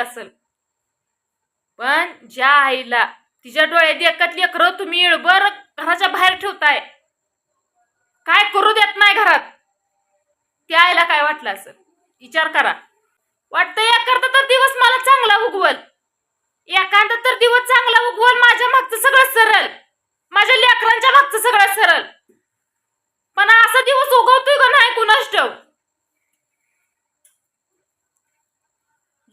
असेल. पण ज्या आईला तिच्या डोळ्यात एकत लेकरं हो तुम्ही इळबर घराच्या बाहेर ठेवताय. काय करू देत नाही घरात? त्या आईला काय वाटलं असेल? विचार करा. वाटतं एखादा तर दिवस मला चांगला उगवल. एखादा तर दिवस चांगला उगवल माझ्या मागचं सगळं सरळ माझ्या लेकरांच्या मागचं सगळं सरळ पण असा दिवस उगवतोय का नाही कुणास ठेव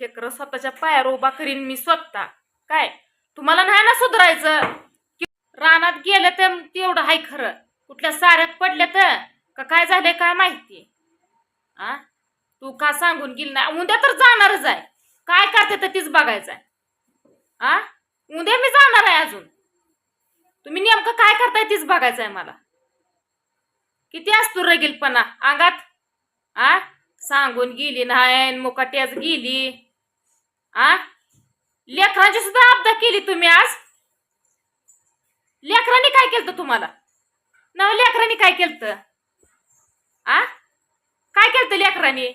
लेकरं स्वतःच्या पायावर उभा करीन मी स्वतः. काय? तुम्हाला नाही ना सुधारायचं? की रानात गेलं तर तेवढं हाय खरं. कुठल्या साऱ्यात पडलं तर? का काय झालंय काय माहिती? आ? तू का सांगून गेली ना उद्या तर जाणारच आहे. काय करते तर तीच बघायचं आहे. आ? उद्या मी जाणार आहे अजून. तुम्ही नेमकं काय करताय तीच बघायचं आहे मला. किती असतो रगीलपणा? अंगात? आ? सांगून गेली नाही मुकाट्याच गेली. आ? लेकरांची सुद्धा आपदा केली तुम्ही आज? लेकरांनी काय केलं तुम्हाला? ना लेकरांनी काय केलं आ? काय केलं लेकरांनी?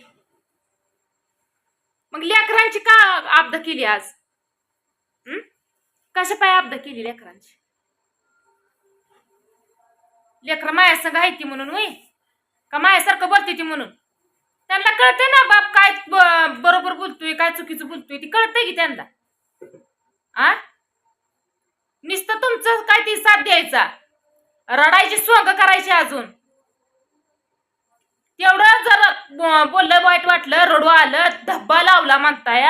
मग लेकरांची का आपदा केली आज? हम्म कशा पाय आपदा केली लेकरांची? लेकर माया संघ आहे ती म्हणून होय? का मायासारखं बोलते ती म्हणून? त्यांना कळते ना बाप काय ब- बरोबर बोलतोय काय चुकीचं बोलतोय ती कळतंय की त्यांना. आ? नुसतं तुमचं काय ती साथ द्यायचा? रडायची सोंग करायची अजून. तेवढं जर ब- बोललं वाईट वाटलं रडू आलं धब्बा लावला म्हणताय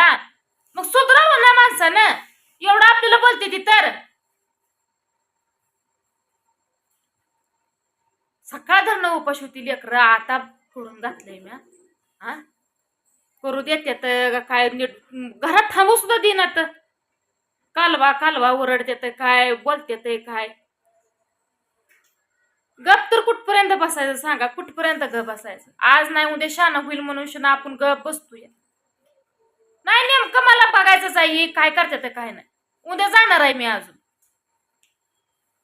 मग सुधरावं ना माणसानं. एवढं आपल्याला बोलते ती तर. सकाळ धरणं उपाशी होती लेकरं आता फोडून घातलंय म्या. हा करू देत्यात काय नीट घरात थांबू सुद्धा देणार कालवा कालवा ओरडतेत काय बोलतेत काय? गप तर कुठपर्यंत बसायचं सांगा कुठपर्यंत गप बसायचं? आज नाही उद्या शाना होईल म्हणून शना आपण गप बसतोय. नाही नेमकं मला बघायचंच आहे काय करते काय नाही. उद्या जाणार आहे मी अजून.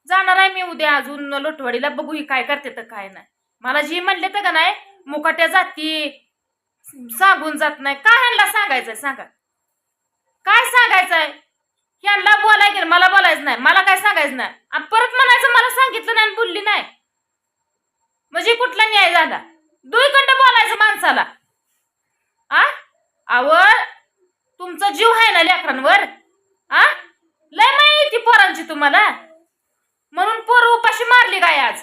जाणार आहे मी उद्या अजून लोटवाडीला बघू काय करते तर काय नाही. मला जी म्हणले तर का नाही मुकाट्या जाती सांगून जात नाही. काय ह्यांना सांगायचंय? सांगा. काय सांगायचंय? ह्यांना बोलाय की मला बोलायचं नाही. मला काय सांगायचं नाही. आणि परत म्हणायचं मला सांगितलं नाही आणि बोलली नाही. म्हणजे कुठला न्याय झाला? दुईकंड बोलायचं माणसाला. आ? आवड तुमचा जीव आहे ना लेकरांवर? आ? लय माहिती पोरांची तुम्हाला. म्हणून पोर उपाशी मारली काय आज?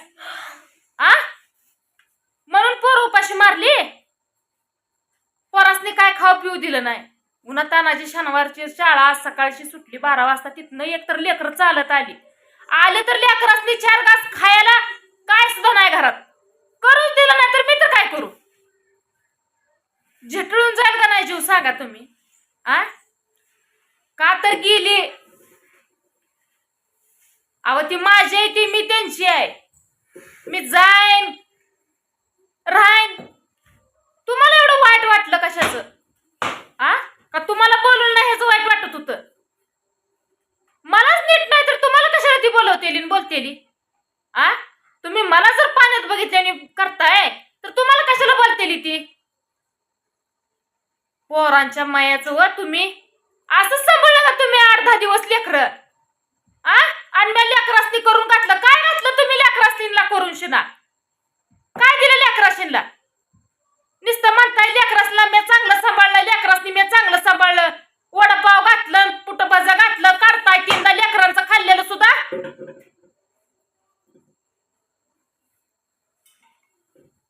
आ? म्हणून पोर उपाशी मारली? पोरासने काय खाऊ पिऊ दिलं नाही. उन्हा तानाजी शनिवारची शाळा आज सकाळची सुटली बारा वाजता तिथनं एक तर लेकर चालत आली. आले तर लेकरासनी चार घास खायला काय सुद्धा नाही घरात. करूच दिलं नाही तर मी तर काय करू? झेटळून जाईल का नाही जीव सांगा तुम्ही? आ? का तर गेली? अहो ती माझी आहे ती मी त्यांची आहे. मी जाईन राहीन. वाटलं कशाचं? आ? का तुम्हाला बोलून नाही ह्याचं वाईट वाटत होतं? मलाच नीट नाही तर तुम्हाला कशाला ती बोलवतेली आणि बोलतेली? आ? तुम्ही मला जर पाण्यात बघितल्याने करताय तर तुम्हाला कशाला बोलतेली ती? पोरांच्या मायाचं व तुम्ही? असंच सांभाळलं का तुम्ही आठ दहा दिवस लेकरं? आ? आणि मी लेकरासनी करून घातलं काय घातलं तुम्ही लेकरासनीला करून शिना? काय दिलं लेकराशीनला नुसतं म्हणताय लेकरासला मी चांगलं सांभाळलं लेकरासनी मी चांगलं सांभाळलं. वडापाव घातलं पुटबाजा घातलं काढताय तीनदा लेकरांचं खाल्लेलं सुद्धा.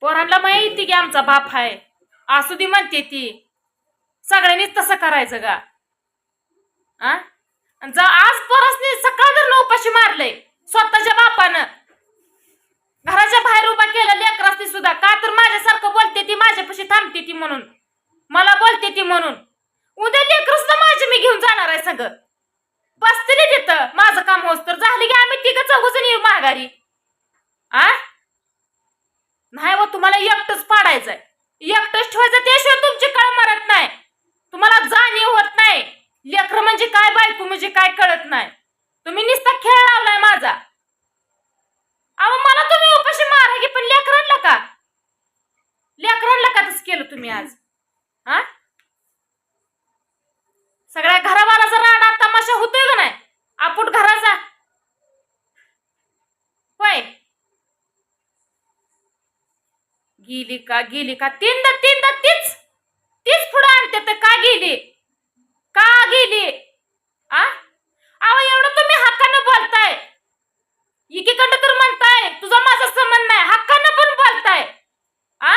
पोरांना माहिती की आमचा बाप आहे असू दे म्हणते ती. सगळ्यांनीच तसं करायचं का आ? जा आज परसने सकाळ जर उपाशी मारलंय स्वतःच्या बापानं. घराच्या बाहेर उभा केला लेकरासनी सुद्धा. का तर माझ्या थांबते ती म्हणून. मला बोलते ती म्हणून. उद्या लेकरच तर माझी मी घेऊन जाणार आहे सगळं. बसते तिथं. माझं काम होस तर झालं की आम्ही तिघं चौघजण येऊ माघारी. आ? नाही व तुम्हाला एकटंच पाडायचंय. एकटंच ठेवायचं त्याशिवाय तुमची कळ मरत नाही. तुम्हाला जाणीव होत नाही. लेकर म्हणजे काय बायको म्हणजे काय कळत नाही. तुम्ही नुसता खेळ लावलाय माझा. अहो मला तुम्ही उपाशी मारा की पण लेकरांना का लेकरांना का केलं तुम्ही आज? हा? सगळ्या घराबाराचा राडा तमाशा होतोय का नाही? आपूट घराचा? होय. गेली का गेली का? तीनदा तीनदा तीच तीच पुढे आणते तर का गेली का गेली आ अहो एवढं तुम्ही हक्कानं बोलताय एकीकडं तर म्हणताय तुझा माझा संबंध नाही हक्कानं पण बोलताय आ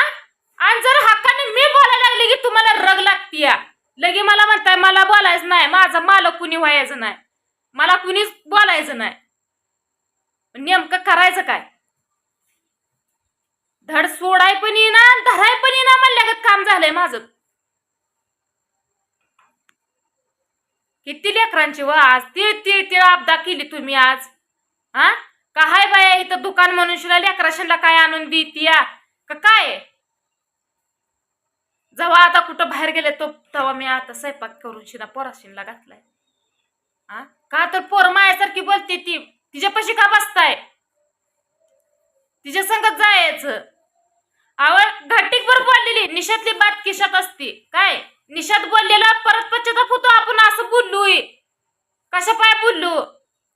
आणि जर हक्काने मी बोलायला लागले की तुम्हाला रग लागतीया लगे मला म्हणताय मला बोलायचं नाही माझा मालक कुणी व्हायचं नाही. मला कुणीच बोलायचं नाही. नेमकं करायचं काय? धड सोडाय पण येईना धराय पण येईना म्हणल्यागत काम झालंय माझं. किती लेकरांची व आज? तीळ तीळ तीळ आपदा केली तुम्ही आज. हा? का हाय बाया इथं दुकान म्हणून शिला लेकराशाला काय आणून देतीया का काय? जेव्हा आता कुठं बाहेर गेले तो तेव्हा मी आता स्वयंपाक करून शिना पोराशिनला घातलाय. हा का तर पोर मायासारखी बोलते ती. तिच्यापाशी का बसताय? तिच्या संगत जायचं. आवड घाटीकभर बोललेली. निशातली बात किशात असती. काय? निशात बोललेला परत पश्चाताप होतो आपण असं बोललोय. कशा पाय बोललो?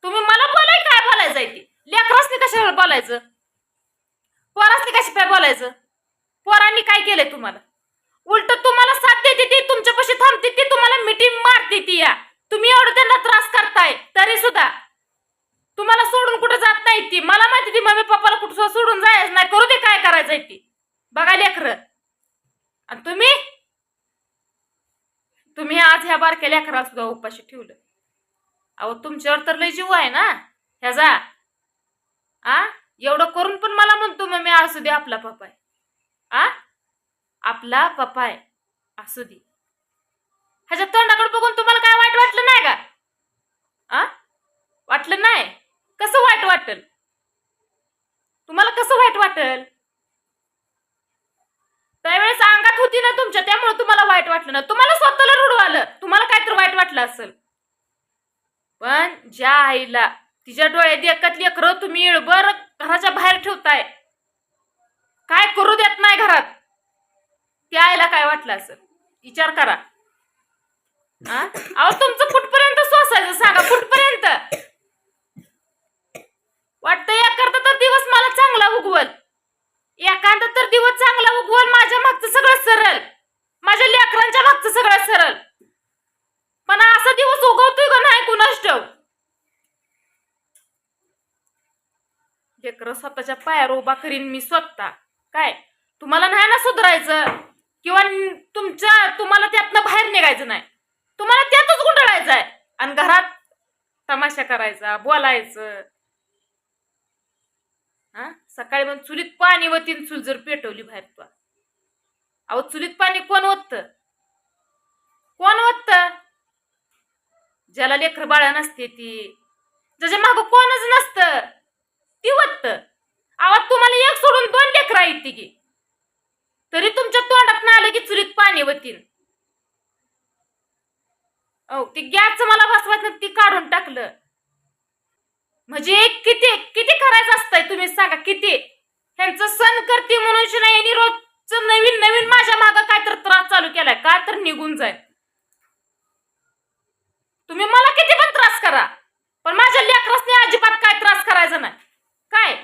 तुम्ही मला बोलाय काय बोलायचं आहे ती? लेकरासनी कशावर बोलायचं? पोरासनी कशा पाय बोलायचं? पोरांनी काय केलंय तुम्हाला? उलट तुम्हाला साथ देते ती तुमच्यापाशी थांबते ती तुम्हाला मिटिंग मारते ती या. तुम्ही एवढं त्यांना त्रास करताय तरी सुद्धा. तुम्हाला सोडून कुठं जात नाही ती. मला माहिती ती मम्मी पप्पाला कुठं सोडून जायचं नाही. करू दे काय करायचंय ती. बघा लेकर. आणि तुम्ही? तुम्ही आज ह्या बारक्या लेकराला सुद्धा उपाशी ठेवलं. अहो तुमच्यावर तर लय जीव आहे ना ह्याचा आ? एवढं करून पण मला म्हणतो मग मी असू दे आपला पप्पा आहे. आ? आपला पप्पा आहे. असू दे. ह्याच्या तोंडाकडे बघून तुम्हाला काय वाईट वाटलं नाही का? आ? वाटलं नाही? कसं वाईट वाटल? तुम्हाला कसं वाईट वाटल? त्यावेळेस अंगात होती ना तुमच्या त्यामुळे तुम्हाला वाईट वाटलं ना. तुम्हाला स्वतःला रुडू आलं. तुम्हाला काय तर वाईट वाटलं असेल. पण ज्या आईला तिच्या डोळ्यात एकत लेकरं तुम्ही इळभर घराच्या बाहेर ठेवताय काय करू देत नाही घरात? त्या आईला काय वाटलं असेल? विचार करा. अहो तुमचं कुठपर्यंत सोसायचं? सांगा कुठपर्यंत? वाटतं एखादा तर दिवस मला चांगला उगवल. एखादा तर दिवस चांगला उगवल माझ्या मागचं सगळं सरळ माझ्या लेकरांच्या मागचं सगळं सरळ पण असा दिवस उगवतोय का नाही कुणाच ठेव स्वतःच्या पायावर उभा करीन मी स्वतः. काय? तुम्हाला नाही ना सुधरायचं? किंवा तुमच्या तुम्हाला त्यातनं बाहेर निघायचं नाही. तुम्हाला त्यातच गुंडाळायचं आहे. आणि घरात तमाशा करायचा बोलायचं. हा? सकाळी मग चुलीत पाणी व तीन चूल जर पेटवली बाहेर तुला. अहो चुलीत पाणी कोण ओतत? कोण ओतत? ज्याला लेकर बाळा नसते ती. ज्याच्या माग कोणच नसतं. ती वत्त आवाज तुम्हाला एक सोडून दोन लेकरा येते की तरी तुमच्या की चुलीत पाणी वतीन. अहो ते गॅसचं मला बसवायचं ना ती काढून टाकलं. म्हणजे किती किती करायचं असतंय तुम्ही सांगा किती? ह्यांचं सण करते म्हणून नाही यांनी रोजचं नवीन नवीन माझ्या मागं काय तर त्रास चालू केलाय का तर निघून जाईल. तुम्ही मला किती पण त्रास करा पण माझ्या लेकरसने अजिबात काय त्रास करायचा नाही. काय?